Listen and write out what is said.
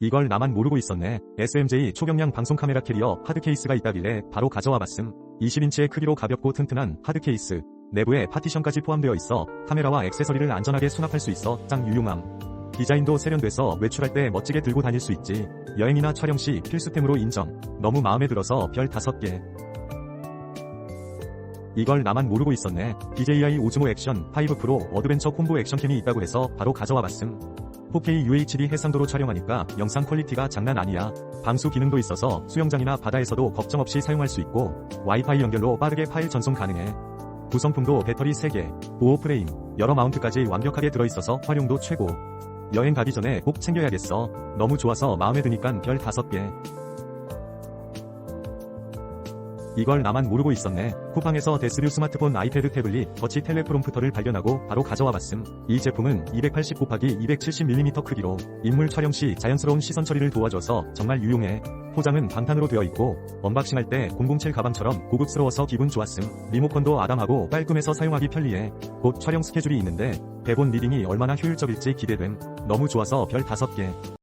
이걸 나만 모르고 있었네. SMJ 초경량 방송 카메라 캐리어 하드 케이스가 있다길래 바로 가져와 봤음. 20인치의 크기로 가볍고 튼튼한 하드 케이스. 내부에 파티션까지 포함되어 있어 카메라와 액세서리를 안전하게 수납할 수 있어 짱 유용함. 디자인도 세련돼서 외출할 때 멋지게 들고 다닐 수 있지. 여행이나 촬영 시 필수템으로 인정. 너무 마음에 들어서 별 5개. 이걸 나만 모르고 있었네. DJI 오즈모 액션 5 프로 어드벤처 콤보 액션캠이 있다고 해서 바로 가져와 봤음. 4K UHD 해상도로 촬영하니까 영상 퀄리티가 장난 아니야. 방수 기능도 있어서 수영장이나 바다에서도 걱정 없이 사용할 수 있고 와이파이 연결로 빠르게 파일 전송 가능해. 구성품도 배터리 3개, 보호 프레임, 여러 마운트까지 완벽하게 들어있어서 활용도 최고. 여행 가기 전에 꼭 챙겨야겠어. 너무 좋아서 마음에 드니깐 별 5개. 이걸 나만 모르고 있었네. 쿠팡에서 데스류 스마트폰 아이패드 태블릿 터치 텔레프롬프터를 발견하고 바로 가져와 봤음. 이 제품은 280 곱하기 270mm 크기로 인물 촬영 시 자연스러운 시선 처리를 도와줘서 정말 유용해. 포장은 방탄으로 되어 있고 언박싱할 때 007 가방처럼 고급스러워서 기분 좋았음. 리모컨도 아담하고 깔끔해서 사용하기 편리해. 곧 촬영 스케줄이 있는데 대본 리딩이 얼마나 효율적일지 기대됨. 너무 좋아서 별 5개.